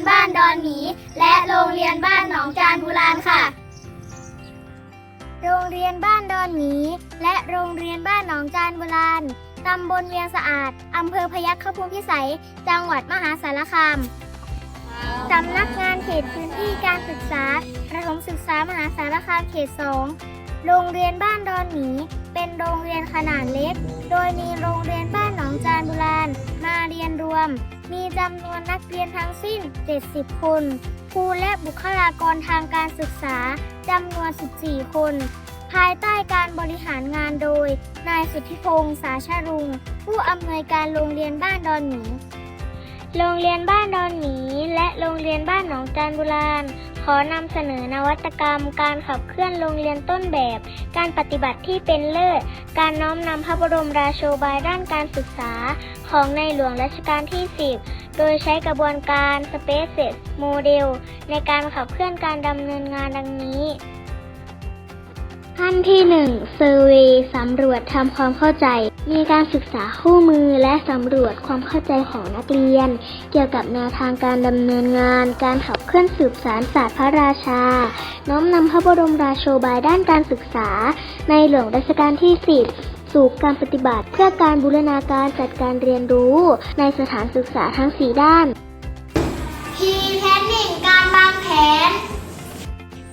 นบ้านดอนหมี และโรงเรียนบ้านหนองจานบุรานค่ะ โรงเรียนบ้านดอนหมี และโรงเรียนบ้านหนองจานโบราณตำบลเวียงสะอาด อำเภอพยัคฆภูมิพิสัย จังหวัดมหาสารคาม สำนักงานเขตพื้นที่การศึกษา ประถมศึกษามหาสารคามเขต2โรงเรียนบ้านดอนหมี เป็นโรงเรียนขนาดเล็ก โดยมีโรงเรียนบ้านหนองจานบุรานมาเรียนรวม มีจำนวนนักเรียนทั้งสิ้น 70 คน ครูและบุคลากรทางการศึกษาจำนวน 14 คน ภายใต้การบริหารงานโดย นายสุทธิพงษ์สาชารุง ผู้อำนวยการโรงเรียนบ้านดอนหมีโรงเรียนบ้านดอนหมีและโรงเรียนบ้านหนองจานบุรานขอนำเสนอนวัตกรรม การขับเคลื่อนโรงเรียนต้นแบบ การปฏิบัติที่เป็นเลิศ การน้อมนำพระบรมราโชบายด้านการศึกษา ของในหลวงรัชกาลที่ 10 โดยใช้กระบวนการ Spaces Model ในการขับเคลื่อนการดำเนินงานดังนี้ ขั้นที่ 1 Survey สำรวจทำความเข้าใจ มีการศึกษาคู่มือและสำรวจความเข้าใจของนักเรียน เกี่ยวกับแนวทางการดำเนินงาน การขับเคลื่อนสืบสารศาสตร์พระราชา น้อมนำพระบรมราโชบายด้านการศึกษา ในหลวงรัชกาลที่ 10 สู่การปฏิบัติ เพื่อการบูรณาการจัดการเรียนรู้ ในสถานศึกษาทั้ง 4 ด้าน Key Planning การวางแผน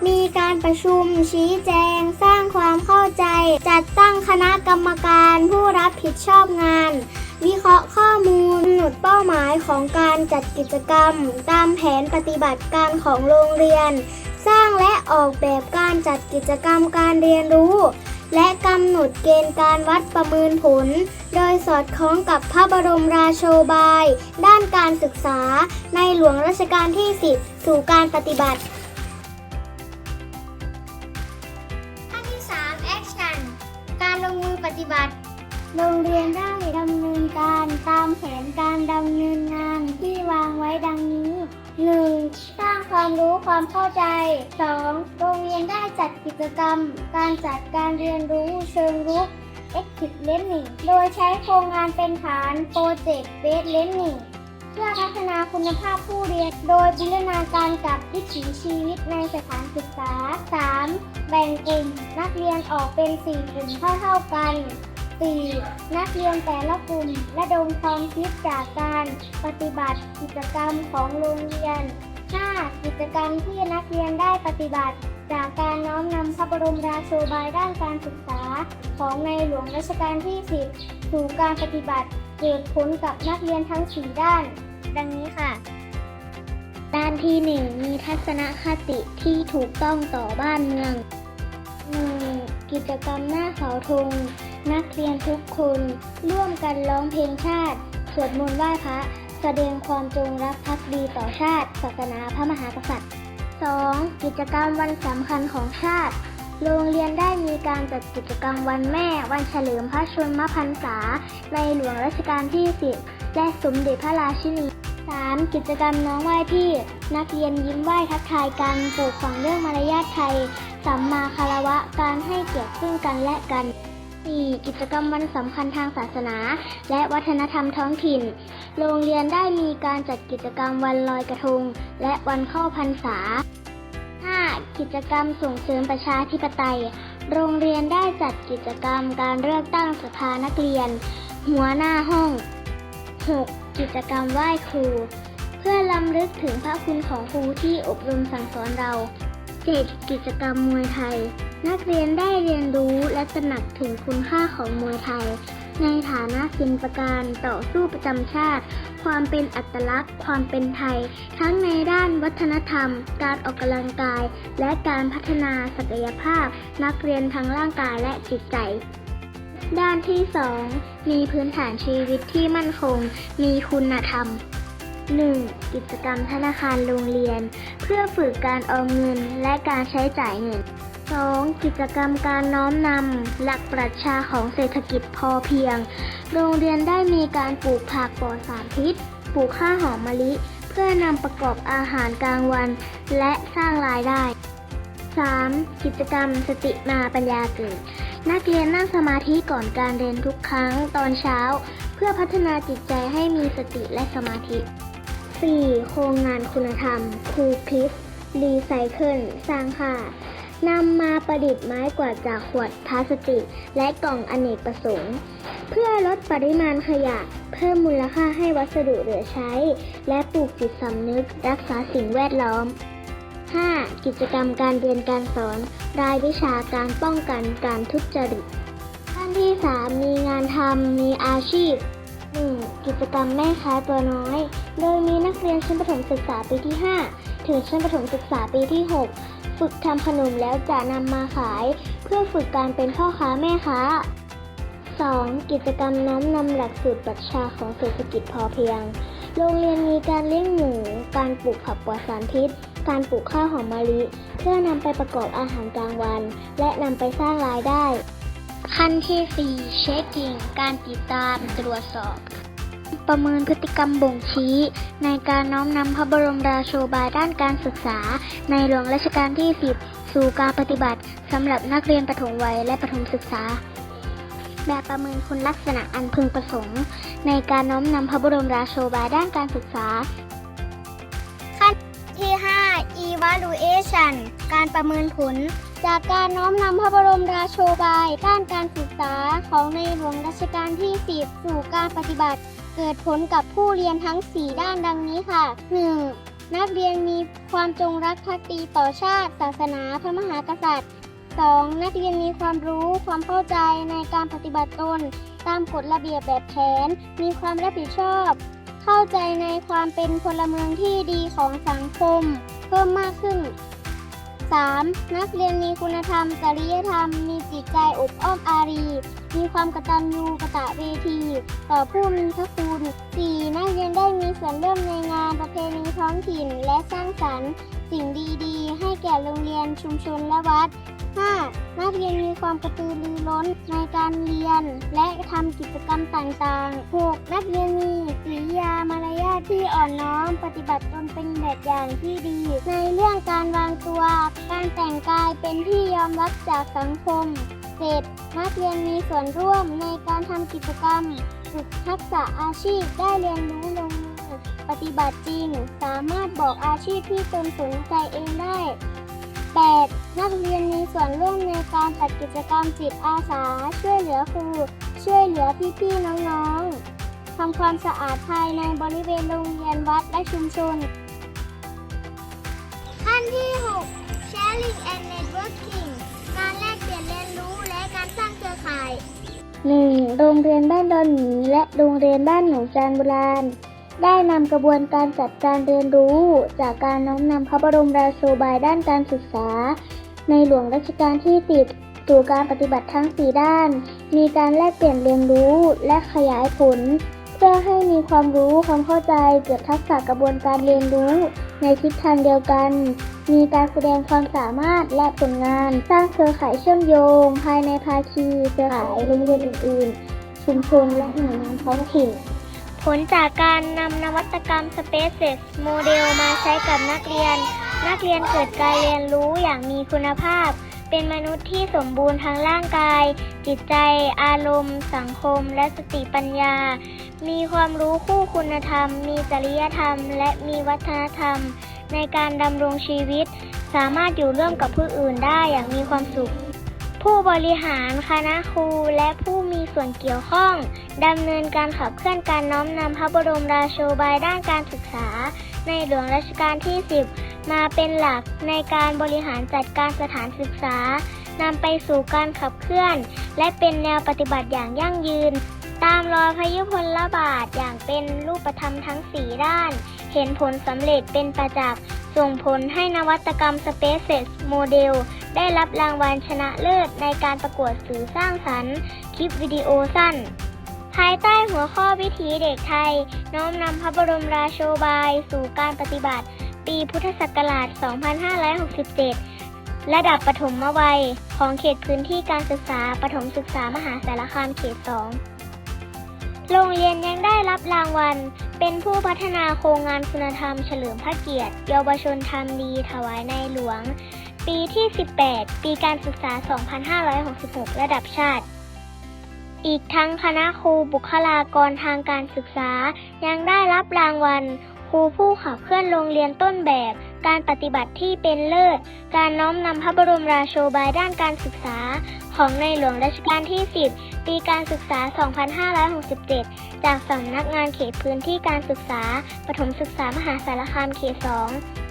มีการประชุมชี้แจง สร้างความเข้าใจ จัดตั้งคณะกรรมการผู้รับผิดชอบงาน วิเคราะห์ข้อมูลกำหนดเป้าหมายของการจัดกิจกรรม ตามแผนปฏิบัติการของโรงเรียน สร้างและออกแบบการจัดกิจกรรมการเรียนรู้ และกำหนดเกณฑ์การวัดประเมินผล โดยสอดคล้องกับพระบรมราโชบาย ด้านการศึกษาในหลวงรัชกาลที่ 10 สู่การปฏิบัติขั้นที่ 3 Action การลงมือปฏิบัติ โรงเรียนได้ดำเนินการตามแผนการดำเนินงานที่วางไว้ดังนี้ 1. สร้างความรู้ความเข้าใจ 2. โรงเรียนได้จัดกิจกรรม การจัดการเรียนรู้เชิงรุก Active Learning โดยใช้โครงงานเป็นฐาน Project Based Learning เพื่อพัฒนาคุณภาพผู้เรียน โดยบูรณาการกับวิถีชีวิตในสถานศึกษา 3. แบ่งกลุ่มนักเรียนออกเป็น 4 กลุ่มเท่าๆกัน 4. นักเรียนแต่ละกลุ่มระดมความคิดจากการปฏิบัติกิจกรรมของโรงเรียน 5. กิจกรรมที่นักเรียนได้ปฏิบัติ จากการน้อมนำพระบรมราโชบายด้านการศึกษา ของในหลวงรัชกาลที่ 10 สู่การปฏิบัติเกิดผลกับนักเรียนทั้ง 4 ด้าน ดังนี้ค่ะ ด้านที่ 1 มีทัศนคติที่ถูกต้องต่อบ้านเมือง 1. กิจกรรมหน้าเสาธง นักเรียนทุกคน ร่วมกันร้องเพลงชาติ สวดมนต์ไหว้พระ แสดงความจงรักภักดีต่อชาติ ศาสนาพระมหากษัตริย์ 2. กิจกรรมวันสำคัญของชาติ โรงเรียนได้มีการจัดกิจกรรมวันแม่ วันเฉลิมพระชนมพรรษา ในหลวงรัชกาลที่ 10 และสมเด็จพระราชินี 3. กิจกรรมน้องไหว้พี่ นักเรียนยิ้มไหว้ทักทายกันปลูกฝังเรื่องมารยาทไทย สัมมาคารวะ การให้เกียรติซึ่งกันและกัน 4. กิจกรรมวันสำคัญทางศาสนา และวัฒนธรรมท้องถิ่น โรงเรียนได้มีการจัดกิจกรรมวันลอยกระทง และวันเข้าพรรษา 5. กิจกรรมส่งเสริมประชาธิปไตย โรงเรียนได้จัดกิจกรรมการเลือกตั้งสภานักเรียน หัวหน้าห้อง 6. กิจกรรมไหว้ครู เพื่อลำลึกถึงพระคุณของครูที่อบรมสั่งสอนเรา 7. กิจกรรมมวยไทย นักเรียนได้เรียนรู้และตระหนักถึงคุณค่าของมวยไทย ในฐานะศิลปการต่อสู้ประจำชาติ ความเป็นอัตลักษณ์ ความเป็นไทย ทั้งในด้านวัฒนธรรม การออกกำลังกาย และการพัฒนาศักยภาพ นักเรียนทั้งร่างกายและจิตใจด้านที่ 2 มีพื้นฐานชีวิตที่มั่นคง มีคุณธรรม 1. กิจกรรมธนาคารโรงเรียน เพื่อฝึกการออมเงินและการใช้จ่ายเงิน 2. กิจกรรมการน้อมนำหลักปรัชญาของเศรษฐกิจพอเพียง โรงเรียนได้มีการปลูกผักปลอดสารพิษ ปลูกข้าวหอมมะลิ เพื่อนำประกอบอาหารกลางวัน และสร้างรายได้ 3. กิจกรรมสติมาปัญญาเกิด นักเรียนนั่งสมาธิก่อนการเรียนทุกครั้งตอนเช้า เพื่อพัฒนาจิตใจให้มีสติและสมาธิ 4. โครงงานคุณธรรม คูคลิป รีไซเคิล สร้างค่านำมาประดิษฐ์ไม้กวาดจากขวดพลาสติก และกล่องอเนกประสงค์ เพื่อลดปริมาณขยะ เพิ่มมูลค่าให้วัสดุเหลือใช้ และปลูกจิตสำนึกรักษาสิ่งแวดล้อม 5. กิจกรรมการเรียนการสอน รายวิชาการป้องกันการทุจริตขั้นที่ 3 มีงานทำมีอาชีพ 1. กิจกรรมแม่ค้าตัวน้อย โดยมีนักเรียนชั้นประถมศึกษาปีที่ 5 ถึงชั้นประถมศึกษาปีที่ 6 ฝึกทำขนมแล้วจะนำมาขาย เพื่อฝึกการเป็นพ่อค้าแม่ค้า 2. กิจกรรมน้อมนำหลักสูตรปรัชญาของเศรษฐกิจพอเพียง โรงเรียนมีการเลี้ยงหมู การปลูกผักปลอดสารพิษ การปลูกข้าวหอมมะลิ เพื่อนำไปประกอบอาหารกลางวัน และนำไปสร้างรายได้ ขั้นที่ 4 เช็คกิ้งการติดตามตรวจสอบ ประเมินพฤติกรรมบ่งชี้ ในการน้อมนำพระบรมราโชบายด้านการศึกษา ในหลวงรัชกาลที่ 10 สู่การปฏิบัติสำหรับนักเรียนประถมวัยและประถมศึกษาแบบประเมินคุณลักษณะอันพึงประสงค์ ในการน้อมนำพระบรมราโชบายด้านการศึกษา ขั้นที่ 5 evaluation การประเมินผล จากการน้อมนำพระบรมราโชบาย ด้านการศึกษาของในหลวงรัชกาลที่ 10 สู่การปฏิบัติ เกิดผลกับผู้เรียนทั้ง 4 ด้านดังนี้ค่ะ 1. นักเรียนมีความจงรักภักดีต่อชาติ ศาสนาพระมหากษัตริย์ 2. นักเรียนมีความรู้ความเข้าใจในการปฏิบัติตน ตามกฎระเบียบแบบแผน มีความรับผิดชอบ เข้าใจในความเป็นพลเมืองที่ดีของสังคม เพิ่มมากขึ้น 3. นักเรียนมีคุณธรรม จริยธรรม มีจิตใจอบอ้อมอารี มีความกตัญญูกะตะเวที ต่อผู้มีพระคุณ 4. นักเรียนได้มีส่วนร่วมในงานประเพณีท้องถิ่น และสร้างสรรค์ สิ่งดีๆ ให้แก่โรงเรียนชุมชนและวัด 5. นักเรียนมีความกระตือรือร้นในการเรียน และทำกิจกรรมต่างๆ 6. นักเรียนมีกิริยามารยาทที่อ่อนน้อม ปฏิบัติตนเป็นแบบอย่างที่ดี ในเรื่องการวางตัว การแต่งกายเป็นที่ยอมรับจากสังคม 7. นักเรียนมีส่วนร่วมในการทำกิจกรรมฝึกทักษะอาชีพได้เรียนรู้ลงมือปฏิบัติจริง สามารถบอกอาชีพที่ตนสนใจเองได้ 8. นักเรียนมีส่วนร่วมในการจัดกิจกรรมจิตอาสา ช่วยเหลือครู ช่วยเหลือพี่ๆน้องๆทำความสะอาดภายในบริเวณโรงเรียนวัดและชุมชนขั้นที่ 6 Sharing and Networking การแลกเปลี่ยนเรียนรู้และการสร้างเครือข่าย 1. โรงเรียนบ้านดอนหมีและโรงเรียนบ้านหนองจานโบราณ ได้นำกระบวนการจัดการเรียนรู้ จากการน้อมนำพระบรมราโชบายด้านการศึกษา ในหลวงรัชกาลที่10สู่การปฏิบัติทั้ง 4 ด้าน มีการแลกเปลี่ยนเรียนรู้และขยายผล เพื่อให้มีความรู้ความเข้าใจเกิดทักษะกระบวนการเรียนรู้ ในทิศทางเดียวกัน มีการแสดงความสามารถและผลงาน สร้างเครือข่ายเชื่อมโยง ภายในภาคีเครือข่ายโรงเรียนอื่นๆ ชุมชนและหน่วยงานท้องถิ่น ลจากการนำนวัตกรรม Spaces โมเดลมาใช้กับนักเรียน นักเรียนเกิดการเรียนรู้อย่างมีคุณภาพ เป็นมนุษย์ที่สมบูรณ์ทั้งร่างกาย จิตใจ อารมณ์ สังคม และสติปัญญา มีความรู้คู่คุณธรรม มีจริยธรรม และมีวัฒนธรรม ในการดำรงชีวิต สามารถอยู่ร่วมกับผู้อื่นได้อย่างมีความสุข ผู้บริหารคณะครูและผู้มีส่วนเกี่ยวข้องดำเนินการขับเคลื่อนการน้อมนำพระบรมราโชบายด้านการศึกษา ในหลวงรัชกาลที่ 10 มาเป็นหลักในการบริหารจัดการสถานศึกษานำไปสู่การขับเคลื่อน และเป็นแนวปฏิบัติอย่างยั่งยืน ตามรอยพยุพลบาทอย่างเป็นรูปธรรมทั้ง4ด้าน เห็นผลสำเร็จเป็นประจักษ์ส่งผลให้นวัตกรรม Spaces Model ได้รับรางวัลชนะเลิศในการประกวดสื่อสร้างสรรค์ คลิปวิดีโอสั้น ภายใต้หัวข้อวิถีเด็กไทย น้อมนำพระบรมราโชบาย สู่การปฏิบัติ ปีพุทธศักราช 2567 ระดับปฐมวัยของเขตพื้นที่การศึกษาปฐมศึกษามหาสารคามเขต 2 โรงเรียนยังได้รับรางวัลเป็นผู้พัฒนาโครงงานคุณธรรมเฉลิมพระเกียรติ เยาวชนทำดีถวายในหลวง ปีที่ 18 ปีการศึกษา 2566 ระดับชาติ อีกทั้งคณะครูบุคลากรทางการศึกษา ยังได้รับรางวัล ครูผู้ขับเคลื่อนโรงเรียนต้นแบบ การปฏิบัติที่เป็นเลิศ การน้อมนำพระบรมราโชบายด้านการศึกษา ของในหลวงรัชกาลที่ 10 ปีการศึกษา 2567 จากสำนักงานเขตพื้นที่การศึกษา ปฐมศึกษามหาสารคามเขต 2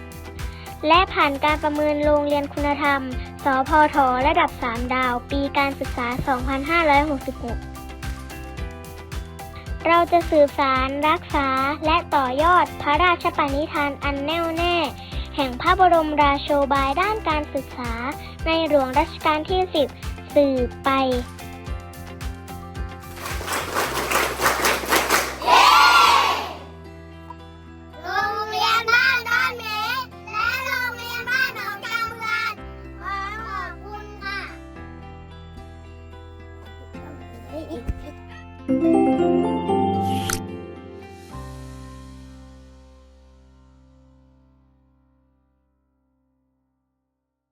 และผ่านการประเมินโรงเรียนคุณธรรม สพท ระดับ 3 ดาว ปีการศึกษา 2566 เราจะสืบสารรักษาและต่อยอดพระราชปณิธานอันแน่วแน่ แห่งพระบรมราโชบายด้านการศึกษา ในหลวงรัชกาลที่ 10 สืบไป